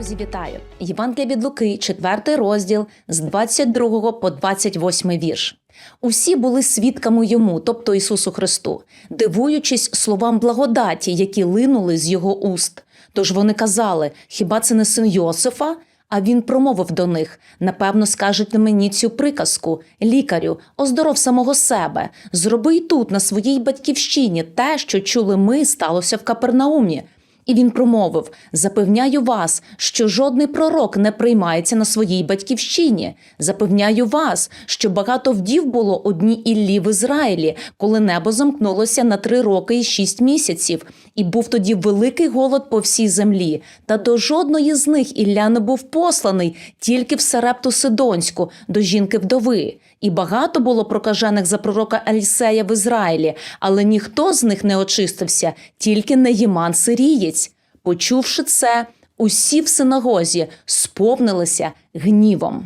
Друзі, вітаю! Євангелія від Луки, 4 розділ з 22 по 28 вірш. Усі були свідками йому, тобто Ісусу Христу, дивуючись словам благодаті, які линули з його уст. Тож вони казали: хіба це не син Йосифа? А він промовив до них: напевно, скажете мені цю приказку, лікарю, оздоров самого себе, зроби й тут, на своїй батьківщині, те, що чули ми, сталося в Капернаумі. І він промовив: Запевняю вас, що жодний пророк не приймається на своїй батьківщині. Запевняю вас, що багато вдів було одні Іллі в Ізраїлі, коли небо замкнулося на три роки і шість місяців, і був тоді великий голод по всій землі. Та до жодної з них Ілля не був посланий, тільки в Сарепту Сидонську, до жінки вдови. І багато було прокажених за пророка Елісея в Ізраїлі, але ніхто з них не очистився, тільки Неїман Сирієць. Почувши це, усі в синагозі сповнилися гнівом.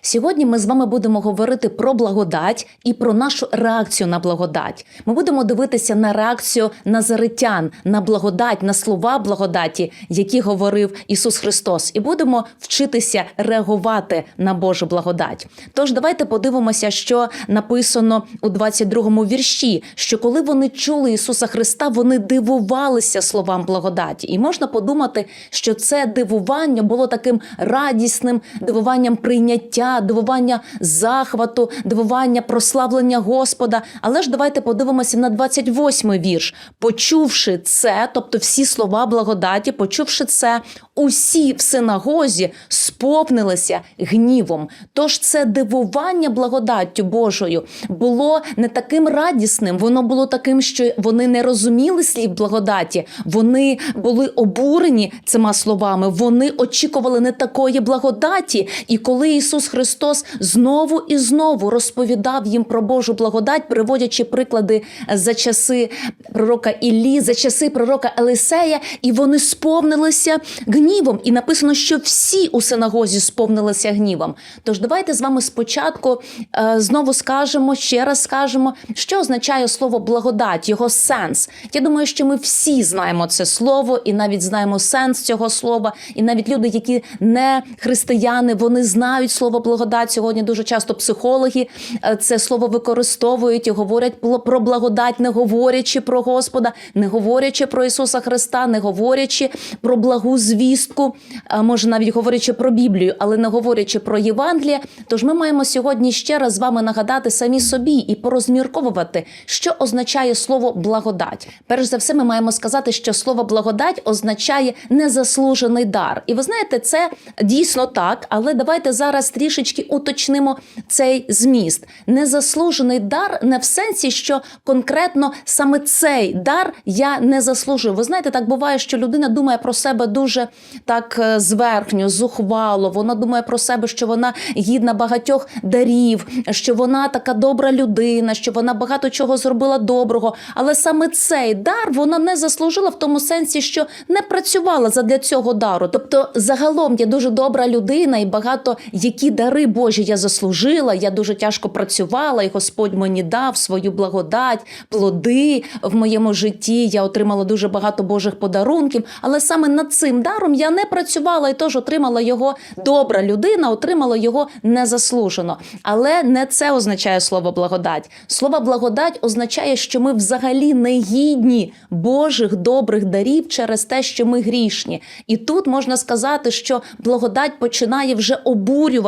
Сьогодні ми з вами будемо говорити про благодать і про нашу реакцію на благодать. Ми будемо дивитися на реакцію назаритян, на благодать, на слова благодаті, які говорив Ісус Христос, і будемо вчитися реагувати на Божу благодать. Тож давайте подивимося, що написано у 22-му вірші: що коли вони чули Ісуса Христа, вони дивувалися словам благодаті. І можна подумати, що це дивування було таким радісним дивуванням прийняття, дивування захвату, дивування прославлення Господа. Але ж давайте подивимося на 28-й вірш. Почувши це, тобто всі слова благодаті, почувши це, усі в синагозі сповнилися гнівом. Тож це дивування благодаттю Божою було не таким радісним, воно було таким, що вони не розуміли слів благодаті, вони були обурені цими словами, вони очікували не такої благодаті. І коли Ісус Христос знову і знову розповідав їм про Божу благодать, приводячи приклади за часи пророка Іллі, за часи пророка Елисея, і вони сповнилися гнівом. І написано, що всі у синагозі сповнилися гнівом. Тож давайте з вами спочатку е, знову скажемо, ще раз скажемо, що означає слово благодать, його сенс. Я думаю, що ми всі знаємо це слово, і навіть знаємо сенс цього слова, і навіть люди, які не християни, вони знають слово благодать. Сьогодні дуже часто психологи е, це слово використовують і говорять про благодать, не говорячи про Господа, не говорячи про Ісуса Христа, не говорячи про благу звістку, а може навіть говорячи про Біблію, але не говорячи про Євангеліє. Тож ми маємо сьогодні ще раз з вами нагадати самі собі і порозмірковувати, що означає слово благодать. Перш за все, ми маємо сказати, що слово благодать означає незаслужений дар. І ви знаєте, це дійсно так, але давайте зараз трішечки уточнимо цей зміст. Незаслужений дар не в сенсі, що конкретно саме цей дар я не заслужив. Ви знаєте, так буває, що людина думає про себе дуже так е, зверхньо, зухвало. Вона думає про себе, що вона гідна багатьох дарів, що вона така добра людина, що вона багато чого зробила доброго. Але саме цей дар вона не заслужила в тому сенсі, що не працювала задля цього дару. Тобто, загалом я дуже добра людина, і багато які дари Божі я заслужила. Я дуже тяжко працювала, і Господь мені дав свою благодать, плоди в моєму житті. Я отримала дуже багато Божих подарунків. Але саме над цим даром я не працювала і тож отримала його добра людина, отримала його незаслужено. Але не це означає слово благодать. Слово благодать означає, що ми взагалі не гідні Божих добрих дарів через те, що ми грішні. І тут можна сказати, що благодать починає вже обурювати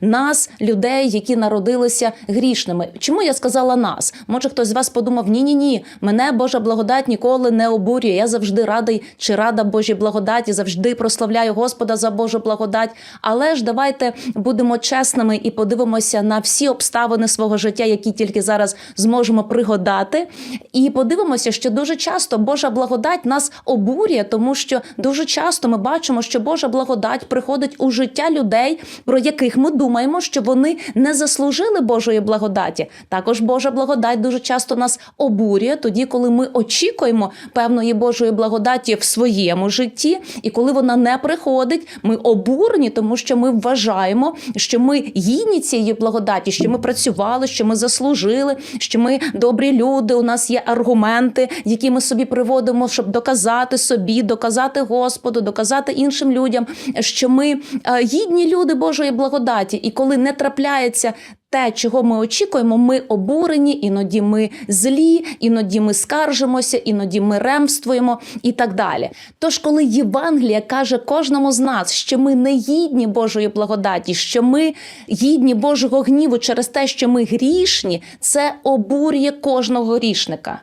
нас, людей, які народилися грішними. Чому я сказала нас? Може, хтось з вас подумав: ні, ні, ні, мене Божа благодать ніколи не обурює. Я завжди радий чи рада Божій благодаті, завжди прославляю Господа за Божу благодать. Але ж давайте будемо чесними і подивимося на всі обставини свого життя, які тільки зараз зможемо пригадати. І подивимося, що дуже часто Божа благодать нас обурює, тому що дуже часто ми бачимо, що Божа благодать приходить у життя людей, про яких ми думаємо, що вони не заслужили Божої благодаті. Також Божа благодать дуже часто нас обурює тоді, коли ми очікуємо певної Божої благодаті в своєму житті, і коли вона не приходить, ми обурені, тому що ми вважаємо, що ми гідні цієї благодаті, що ми працювали, що ми заслужили, що ми добрі люди. У нас є аргументи, які ми собі приводимо, щоб доказати собі, доказати Господу, доказати іншим людям, що ми е, гідні люди Божої благодаті. І коли не трапляється те, чого ми очікуємо, ми обурені, іноді ми злі, іноді ми скаржимося, іноді ми ремствуємо і так далі. Тож, коли Євангелія каже кожному з нас, що ми не гідні Божої благодаті, що ми гідні Божого гніву через те, що ми грішні, це обурює кожного грішника.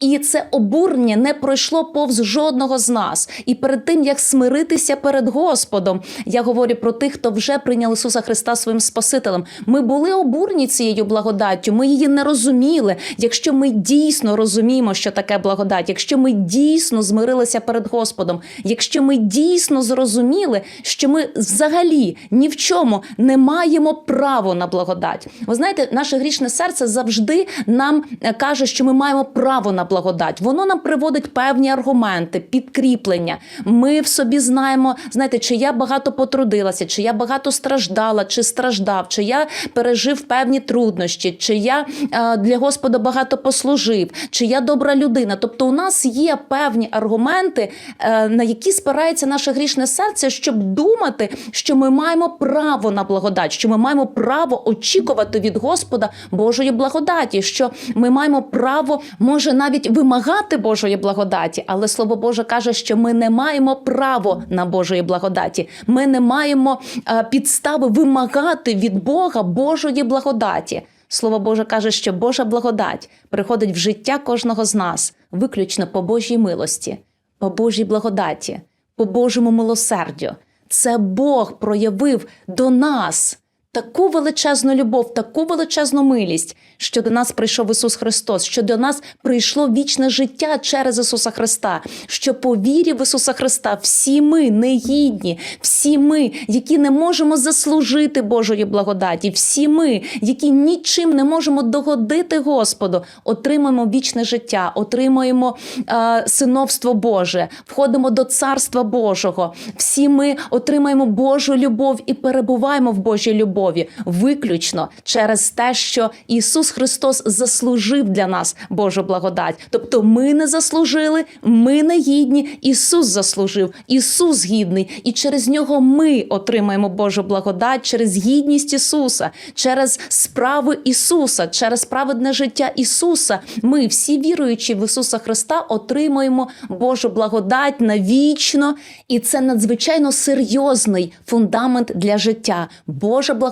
І це обурення не пройшло повз жодного з нас. І перед тим як смиритися перед Господом, я говорю про тих, хто вже прийняв Ісуса Христа своїм Спасителем. Ми були обурені цією благодаттю, ми її не розуміли. Якщо ми дійсно розуміємо, що таке благодать, якщо ми дійсно змирилися перед Господом, якщо ми дійсно зрозуміли, що ми взагалі ні в чому не маємо право на благодать. Ви знаєте, наше грішне серце завжди нам е, каже, що ми маємо право на благодать. Воно нам приводить певні аргументи, підкріплення. Ми в собі знаємо, знаєте, чи я багато потрудилася, чи я багато страждала, чи страждав, чи я пережив певні труднощі, чи я е, для Господа багато послужив, чи я добра людина. Тобто, у нас є певні аргументи, е, на які спирається наше грішне серце, щоб думати, що ми маємо право на благодать, що ми маємо право очікувати від Господа Божої благодаті, що ми маємо право, може, навіть вимагати Божої благодаті, але Слово Боже каже, що ми не маємо право на Божої благодаті. Ми не маємо е, підстави вимагати від Бога Божої благодаті. Слово Боже каже, що Божа благодать приходить в життя кожного з нас виключно по Божій милості, по Божій благодаті, по Божому милосердю. Це Бог проявив до нас таку величезну любов, таку величезну милість, що до нас прийшов Ісус Христос, що до нас прийшло вічне життя через Ісуса Христа, що по вірі в Ісуса Христа всі ми негідні, всі ми, які не можемо заслужити Божої благодаті, всі ми, які нічим не можемо догодити Господу, отримаємо вічне життя, отримаємо е, синовство Боже, входимо до Царства Божого. Всі ми отримаємо Божу любов і перебуваємо в Божій любові виключно через те, що Ісус Христос заслужив для нас Божу благодать. Тобто ми не заслужили, ми не гідні. Ісус заслужив, Ісус гідний, і через нього ми отримаємо Божу благодать через гідність Ісуса, через справи Ісуса, через праведне життя Ісуса. Ми, всі віруючі в Ісуса Христа, отримуємо Божу благодать навічно, і це надзвичайно серйозний фундамент для життя. Божа благодать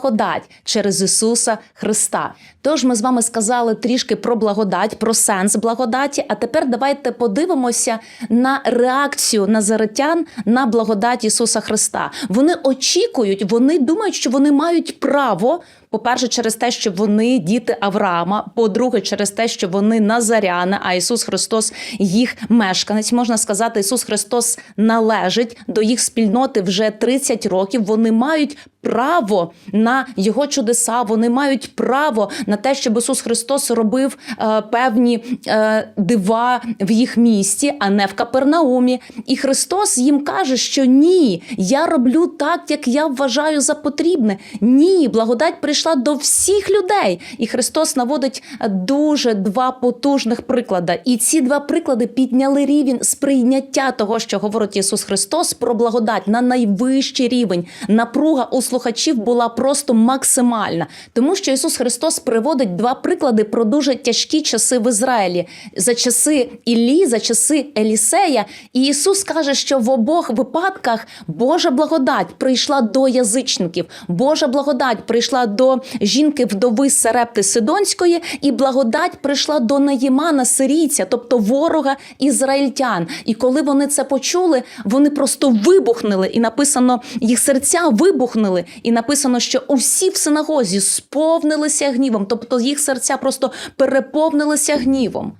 через Ісуса Христа. Тож ми з вами сказали трішки про благодать, про сенс благодаті. А тепер давайте подивимося на реакцію назаретян на благодать Ісуса Христа. Вони очікують, вони думають, що вони мають право. По-перше, через те, що вони діти Авраама. По-друге, через те, що вони Назаряни, а Ісус Христос їх мешканець. Можна сказати, Ісус Христос належить до їх спільноти вже 30 років. Вони мають право на його чудеса. Вони мають право на те, щоб Ісус Христос робив е, певні е, дива в їх місті, а не в Капернаумі. І Христос їм каже, що ні, я роблю так, як я вважаю за потрібне. Ні, благодать прийшла до всіх людей. І Христос наводить дуже два потужних приклади. І ці два приклади підняли рівень сприйняття того, що говорить Ісус Христос про благодать на найвищий рівень. Напруга у слухачів була просто максимальна, тому що Ісус Христос приводить два приклади про дуже тяжкі часи в Ізраїлі. За часи Іллі, за часи Елісея. І Ісус каже, що в обох випадках Божа благодать прийшла до язичників, Божа благодать прийшла до жінки вдови Сарепти Сидонської, і благодать прийшла до Наїмана сирійця, тобто ворога ізраїльтян. І коли вони це почули, вони просто вибухнули, і написано, їх серця вибухнули, і написано, що усі в синагозі сповнилися гнівом, тобто їх серця просто переповнилися гнівом.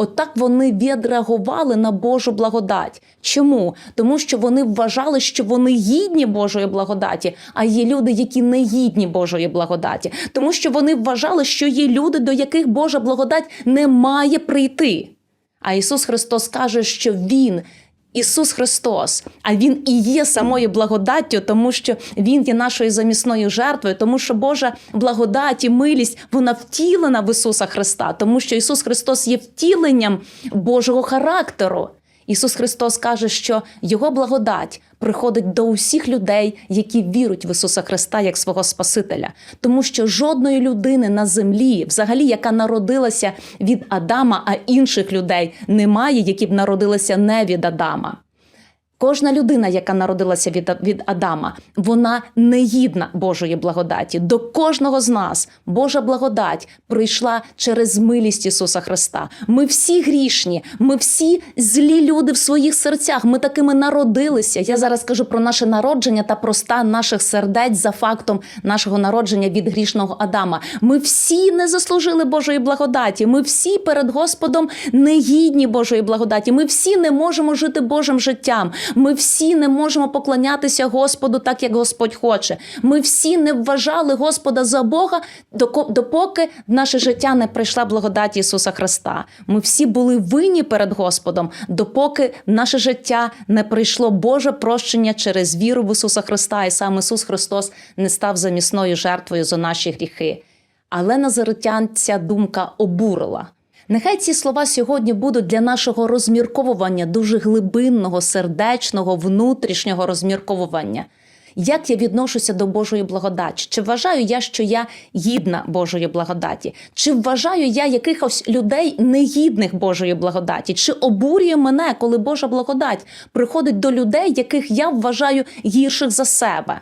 Отак вони відреагували на Божу благодать. Чому? Тому що вони вважали, що вони гідні Божої благодаті, а є люди, які не гідні Божої благодаті. Тому що вони вважали, що є люди, до яких Божа благодать не має прийти. А Ісус Христос каже, що Він. Ісус Христос, а Він і є самою благодаттю, тому що Він є нашою замісною жертвою, тому що Божа благодать і милість вона втілена в Ісуса Христа, тому що Ісус Христос є втіленням Божого характеру. Ісус Христос каже, що Його благодать приходить до усіх людей, які вірують в Ісуса Христа як свого Спасителя, тому що жодної людини на землі, взагалі, яка народилася від Адама, а інших людей немає, які б народилися не від Адама. Кожна людина, яка народилася від, від Адама, вона не гідна Божої благодаті. До кожного з нас Божа благодать прийшла через милість Ісуса Христа. Ми всі грішні, ми всі злі люди в своїх серцях. Ми такими народилися. Я зараз кажу про наше народження та про стан наших сердець за фактом нашого народження від грішного Адама. Ми всі не заслужили Божої благодаті. Ми всі перед Господом не гідні Божої благодаті. Ми всі не можемо жити Божим життям. Ми всі не можемо поклонятися Господу так, як Господь хоче. Ми всі не вважали Господа за Бога, допоки в наше життя не прийшла благодать Ісуса Христа. Ми всі були винні перед Господом, допоки наше життя не прийшло Боже прощення через віру в Ісуса Христа, і сам Ісус Христос не став замісною жертвою за наші гріхи. Але назаритян ця думка обурила. Нехай ці слова сьогодні будуть для нашого розмірковування, дуже глибинного, сердечного, внутрішнього розмірковування. Як я відношуся до Божої благодаті? Чи вважаю я, що я гідна Божої благодаті? Чи вважаю я якихось людей негідних Божої благодаті? Чи обурює мене, коли Божа благодать приходить до людей, яких я вважаю гірших за себе?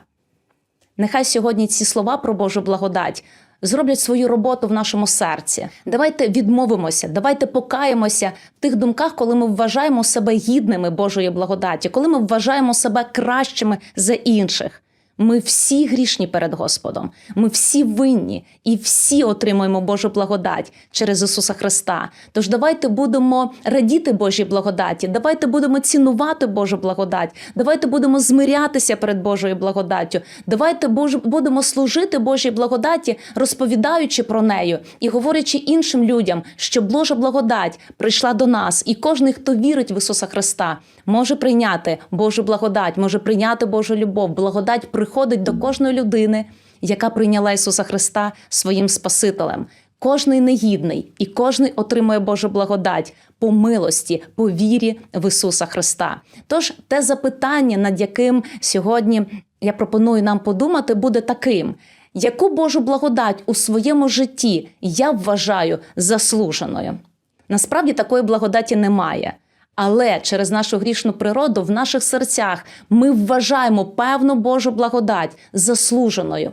Нехай сьогодні ці слова про Божу благодать зроблять свою роботу в нашому серці. Давайте відмовимося, давайте покаємося в тих думках, коли ми вважаємо себе гідними Божої благодаті, коли ми вважаємо себе кращими за інших. Ми всі грішні перед Господом. Ми всі винні і всі отримуємо Божу благодать через Ісуса Христа. Тож давайте будемо радіти Божій благодаті, давайте будемо цінувати Божу благодать, давайте будемо змирятися перед Божою благодаттю, давайте будемо служити Божій благодаті, розповідаючи про нею і говорячи іншим людям, що Божа благодать прийшла до нас, і кожен, хто вірить в Ісуса Христа, може прийняти Божу благодать, може прийняти Божу любов. Благодать приходить до кожної людини, яка прийняла Ісуса Христа своїм Спасителем. Кожний негідний і кожний отримує Божу благодать по милості, по вірі в Ісуса Христа. Тож те запитання, над яким сьогодні я пропоную нам подумати, буде таким: яку Божу благодать у своєму житті я вважаю заслуженою? Насправді такої благодаті немає. Але через нашу грішну природу в наших серцях ми вважаємо певну Божу благодать заслуженою.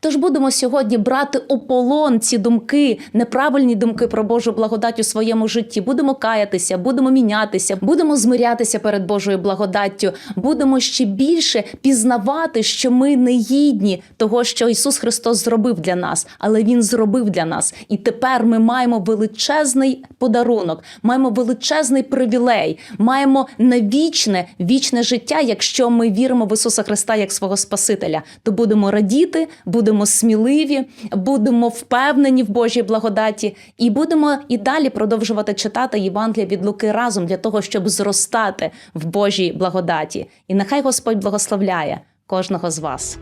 Тож будемо сьогодні брати у полон ці думки, неправильні думки про Божу благодать у своєму житті. Будемо каятися, будемо мінятися, будемо змирятися перед Божою благодаттю, будемо ще більше пізнавати, що ми не гідні того, що Ісус Христос зробив для нас, але Він зробив для нас. І тепер ми маємо величезний подарунок, маємо величезний привілей, маємо навічне вічне життя, якщо ми віримо в Ісуса Христа як свого Спасителя, то будемо радіти, будемо сміливі, будемо впевнені в Божій благодаті, і будемо і далі продовжувати читати Євангелія від Луки разом для того, щоб зростати в Божій благодаті. І нехай Господь благословляє кожного з вас.